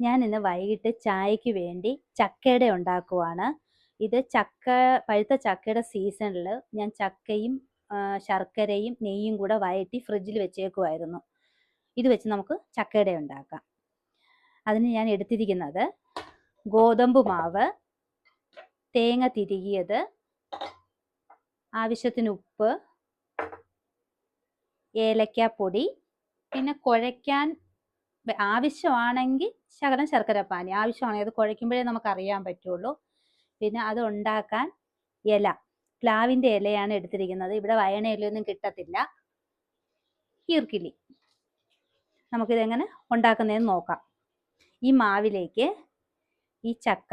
ഞാൻ ഇന്ന് വൈകിട്ട് ചായയ്ക്ക് വേണ്ടി ചക്കയുടെ ഉണ്ടാക്കുവാണ്. ഇത് ചക്ക പഴുത്ത ചക്കയുടെ സീസണിൽ ഞാൻ ചക്കയും ശർക്കരയും നെയ്യും കൂടെ വയറ്റി ഫ്രിഡ്ജിൽ വെച്ചേക്കുമായിരുന്നു ഇത് വെച്ച് നമുക്ക് ചക്കയുടെ ഉണ്ടാക്കാം. അതിന് ഞാൻ എടുത്തിരിക്കുന്നത് ഗോതമ്പ് മാവ് തേങ്ങ തിരികിയത് ആവശ്യത്തിന് ഉപ്പ് ഏലക്കാപ്പൊടി പിന്നെ കുഴയ്ക്കാൻ ആവശ്യമാണെങ്കിൽ ശകലം ശർക്കര പാനി. ആവശ്യമാണെങ്കിൽ അത് കുഴയ്ക്കുമ്പോഴേ നമുക്ക് അറിയാൻ പറ്റുള്ളൂ. പിന്നെ അത് ഉണ്ടാക്കാൻ ഇല. പ്ലാവിന്റെ ഇലയാണ് എടുത്തിരിക്കുന്നത്. ഇവിടെ വയണ ഇലയൊന്നും കിട്ടത്തില്ല. ഈർക്കിലി. നമുക്കിതെങ്ങനെ ഉണ്ടാക്കുന്നതെന്ന് നോക്കാം. ഈ മാവിലേക്ക് ഈ ചക്ക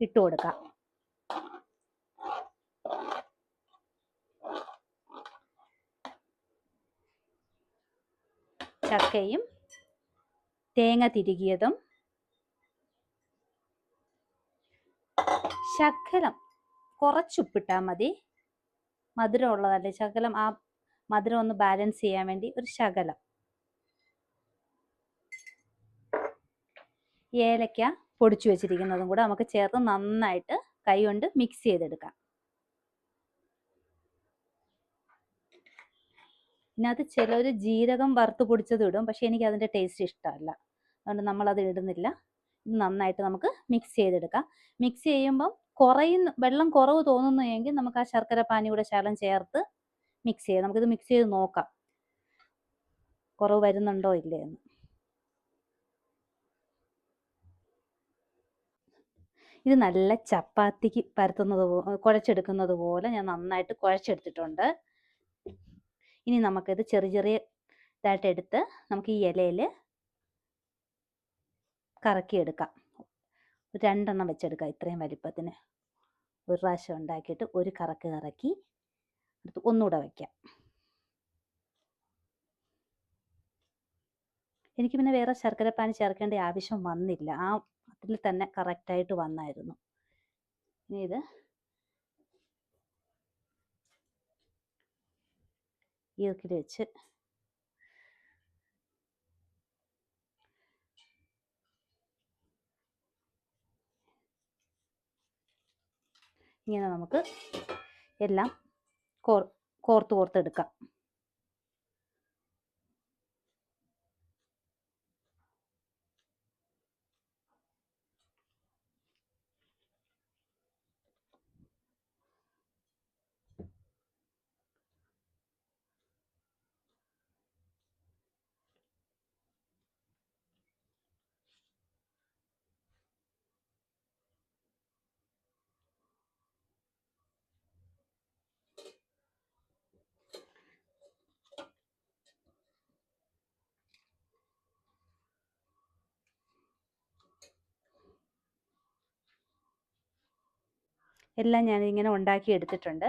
ഇട്ട് കൊടുക്കാം. ചക്കയും തേങ്ങ തിരുകിയതും ശകലം കുറച്ചുപ്പിട്ടാൽ മതി. മധുരം ഉള്ളതല്ലേ ശകലം ആ മധുരം ഒന്ന് ബാലൻസ് ചെയ്യാൻ വേണ്ടി ഒരു ശകലം. ഏലക്ക പൊടിച്ചു വെച്ചിരിക്കുന്നതും കൂടെ നമുക്ക് ചേർത്ത് നന്നായിട്ട് കൈ കൊണ്ട് മിക്സ് ചെയ്തെടുക്കാം. ഇതിനകത്ത് ചിലർ ജീരകം വറുത്ത് പൊടിച്ചത് ഇടും. പക്ഷെ എനിക്ക് അതിന്റെ ടേസ്റ്റ് ഇഷ്ടമല്ല. അതുകൊണ്ട് നമ്മളത് ഇടുന്നില്ല. ഇത് നന്നായിട്ട് നമുക്ക് മിക്സ് ചെയ്തെടുക്കാം. മിക്സ് ചെയ്യുമ്പം കുറയുന്ന വെള്ളം കുറവ് തോന്നുന്നു എങ്കിൽ നമുക്ക് ആ ശർക്കര പാനി കൂടെ ശകലം ചേർത്ത് മിക്സ് ചെയ്യാം. നമുക്കിത് മിക്സ് ചെയ്ത് നോക്കാം. കുറവ് വരുന്നുണ്ടോ ഇല്ലേ എന്ന് ഇത് നല്ല ചപ്പാത്തിക്ക് പരത്തുന്നത് കുഴച്ചെടുക്കുന്നത് പോലെ ഞാൻ നന്നായിട്ട് കുഴച്ചെടുത്തിട്ടുണ്ട്. ഇനി നമുക്കിത് ചെറിയ ചെറിയ ഇതായിട്ട് എടുത്ത് നമുക്ക് ഈ ഇലയിൽ കറക്കിയെടുക്കാം. രണ്ടെണ്ണം വെച്ചെടുക്കാം ഇത്രയും വലിപ്പത്തിന്. ഒരു പ്രാവശ്യം ഉണ്ടാക്കിയിട്ട് ഒരു കറക്ക് കറക്കി എടുത്ത് ഒന്നുകൂടെ വയ്ക്കാം എനിക്ക് പിന്നെ വേറെ ശർക്കരപ്പാനി ചേർക്കേണ്ട ആവശ്യം വന്നില്ല. ആ അതിൽ തന്നെ കറക്റ്റായിട്ട് വന്നായിരുന്നു. ഇനി ഇത് ഈർക്കിൽ വെച്ച് ഇങ്ങനെ നമുക്ക് എല്ലാം കോർ കോർത്ത് കോർത്തെടുക്കാം എല്ലാം ഞാൻ ഇങ്ങനെ ഉണ്ടാക്കി എടുത്തിട്ടുണ്ട്.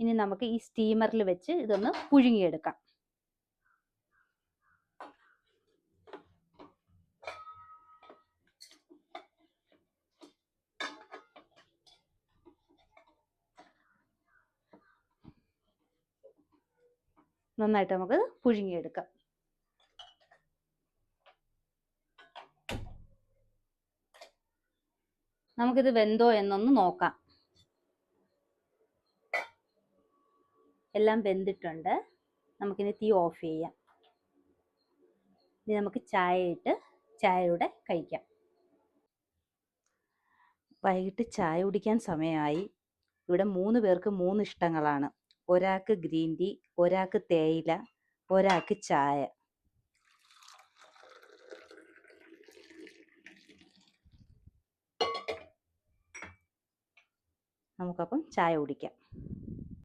ഇനി നമുക്ക് ഈ സ്റ്റീമറിൽ വെച്ച് ഇതൊന്ന് പുഴുങ്ങിയെടുക്കാം. നന്നായിട്ട് നമുക്ക് പുഴുങ്ങിയെടുക്കാം. നമുക്കിത് വെന്തോ എന്നൊന്ന് നോക്കാം. എല്ലാം വെന്തിട്ടുണ്ട്. നമുക്കിനി തീ ഓഫ് ചെയ്യാം. ഇനി നമുക്ക് ചായ ഇട്ട് ചായയുടെ കഴിക്കാം. വൈകിട്ട് ചായ കുടിക്കാൻ സമയമായി. ഇവിടെ മൂന്ന് പേർക്ക് മൂന്ന് ഇഷ്ടങ്ങളാണ്. ഒരാൾക്ക് ഗ്രീൻ ടീ ഒരാൾക്ക് തേയില ഒരാൾക്ക് ചായ. നമുക്കപ്പം ചായ കുടിക്കാം.